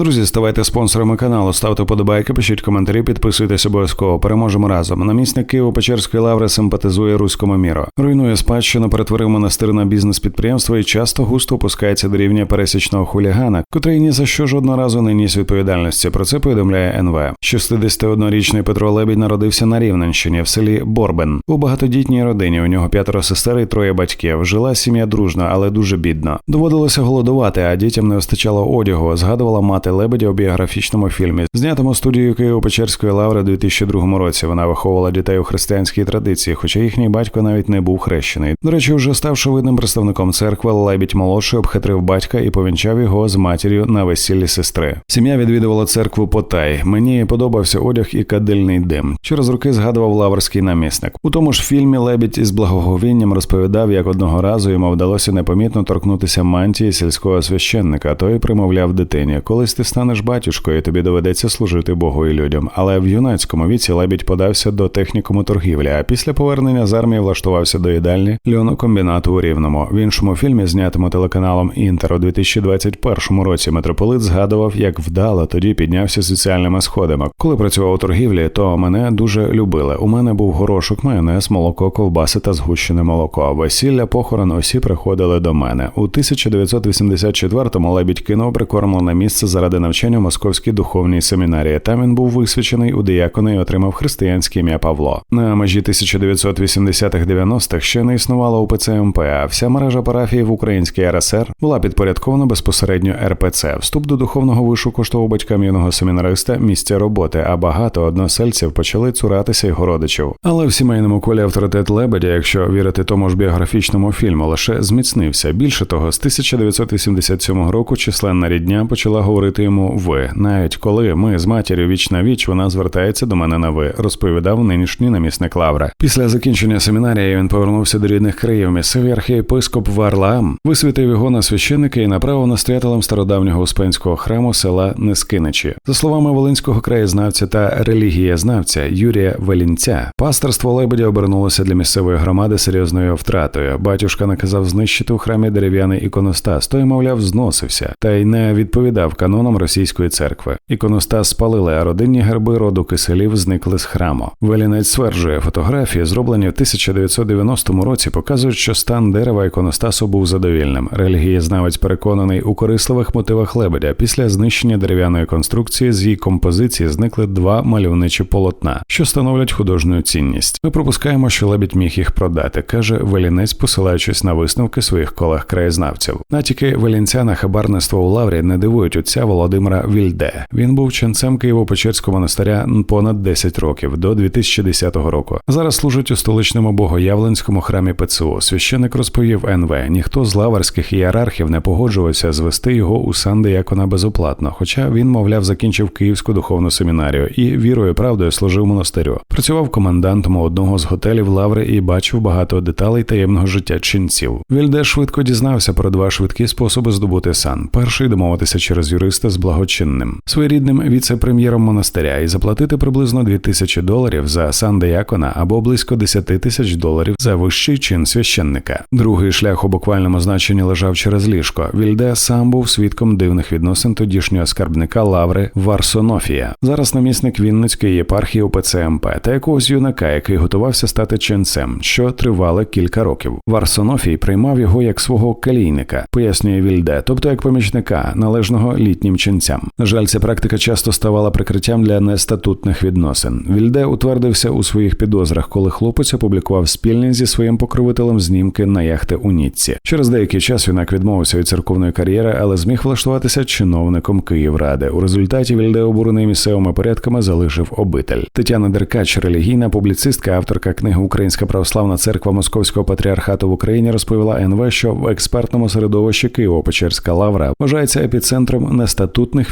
Друзі, ставайте спонсорами каналу, ставте подобайки, пишіть коментарі, підписуйтесь обов'язково. Переможемо разом. Намісник Києво-Печерської лаври симпатизує руському міру. Руйнує спадщину, перетворив монастир на бізнес-підприємство і часто густо опускається до рівня пересічного хулігана, котрий ні за що жодного разу не ніс відповідальності. Про це повідомляє НВ. 61-річний Петро Лебідь народився на Рівненщині в селі Борбен. У багатодітній родині у нього п'ятеро сестер і троє батьків. Жила сім'я дружно, але дуже бідно. Доводилося голодувати, а дітям не вистачало одягу. Згадувала мати Лебедя у біографічному фільмі, знятому студією Києво-Печерської лаври у 2002 році. Вона виховувала дітей у християнській традиції, хоча їхній батько навіть не був хрещений. До речі, вже ставши видним представником церкви, Лебідь молодший обхитрив батька і повінчав його з матір'ю на весіллі сестри. Сім'я відвідувала церкву Потай. Мені подобався одяг і кадильний дим. Через роки згадував лаврський намісник. У тому ж фільмі Лебідь із благоговінням розповідав, як одного разу йому вдалося непомітно торкнутися мантії сільського священника. Той примовляв дитині: колись ти станеш батюшкою, тобі доведеться служити Богу і людям. Але в юнацькому віці Лебідь подався до технікуму торгівлі. А після повернення з армії влаштувався до їдальні льонокомбінату у Рівному. В іншому фільмі, знятому телеканалом Інтер у 2021 році, митрополит згадував, як вдало тоді піднявся соціальними сходами. Коли працював у торгівлі, то мене дуже любили. У мене був горошок, майонез, молоко, ковбаси та згущене молоко. Весілля, похорон усі приходили до мене. У 1984-му лебідь кинув прикормлене місце заради навчання в Московській духовній семінарії. Там він був висвячений у диякони і отримав християнське ім'я Павло. На межі 1980-х-90-х ще не існувало УПЦ МП, а вся мережа парафії в Українській РСР була підпорядкована безпосередньо РПЦ. Вступ до духовного вишу коштував батькам юного семінариста місця роботи, а багато односельців почали цуратися його родичів. Але в сімейному колі авторитет Лебедя, якщо вірити тому ж біографічному фільму, лише зміцнився. Більше того, з 1987 року численна рідня почала говорити йому ви, навіть коли ми з матір'ю віч на віч, вона звертається до мене на ви, розповідав нинішній намісник Лавра. Після закінчення семінарії він повернувся до рідних країв. Місцевий архієпископ Варлаам висвітив його на священника і направив настоятелем стародавнього успенського храму села Нескиничі. За словами волинського краєзнавця та релігієзнавця Юрія Велінця, пасторство Лебедя обернулося для місцевої громади серйозною втратою. Батюшка наказав знищити у храмі дерев'яний іконостас, той, мовляв, зносився та й не відповідав канонам російської церкви. Іконостас спалили, а родинні герби роду киселів зникли з храму. Велінець стверджує, фотографії, зроблені в 1990 році, показують, що стан дерева іконостасу був задовільним. Релігієзнавець переконаний у корисливих мотивах лебедя. Після знищення дерев'яної конструкції з її композиції зникли два мальовничі полотна, що становлять художню цінність. Ми пропускаємо, що лебідь міг їх продати, каже Велінець, посилаючись на висновки своїх колег краєзнавців. Натяки Велінця на хабарництво у лаврі не дивують отця Володимира Вільде. Він був ченцем Києво-Печерського монастиря понад 10 років до 2010 року. Зараз служить у столичному богоявленському храмі ПЦУ. Священик розповів НВ: ніхто з лаварських ієрархів не погоджувався звести його у сан диякона безоплатно, хоча він, мовляв, закінчив Київську духовну семінарію і вірою правдою служив монастирю. Працював комендантом одного з готелів Лаври і бачив багато деталей таємного життя ченців. Вільде швидко дізнався про два швидкі способи здобути сан. Перший домовитися через юриста з благочинним, своєрідним віце-прем'єром монастиря і заплатити приблизно 2000 доларів за сан диякона або близько 10 тисяч доларів за вищий чин священника. Другий шлях у буквальному значенні лежав через ліжко. Вільде сам був свідком дивних відносин тодішнього скарбника Лаври Варсонофія. Зараз намісник Вінницької єпархії УПЦ МП та якогось юнака, який готувався стати ченцем, що тривало кілька років. Варсонофій приймав його як свого калійника, пояснює Вільде, тобто як помічника, належного літнім ченцям. На жаль, ця практика часто ставала прикриттям для нестатутних відносин. Вільде утвердився у своїх підозрах, коли хлопець опублікував спільні зі своїм покровителем знімки на яхти у Ніцці. Через деякий час юнак відмовився від церковної кар'єри, але зміг влаштуватися чиновником Київради. У результаті Вільде, обурений місцевими порядками, залишив обитель. Тетяна Деркач, релігійна публіцистка, авторка книги Українська православна церква Московського патріархату в Україні, розповіла НВ, що в експертному середовищі Києво-Печерська лавра вважається епіцентром нестатутних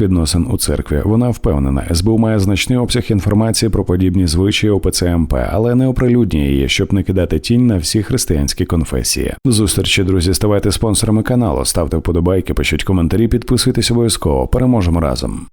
відносин у церкві. Вона впевнена, СБУ має значний обсяг інформації про подібні звичаї ОПЦ МП, але не оприлюднює її, щоб не кидати тінь на всі християнські конфесії. До зустрічі, друзі, ставайте спонсорами каналу, ставте вподобайки, пишіть коментарі, підписуйтесь обов'язково. Переможемо разом.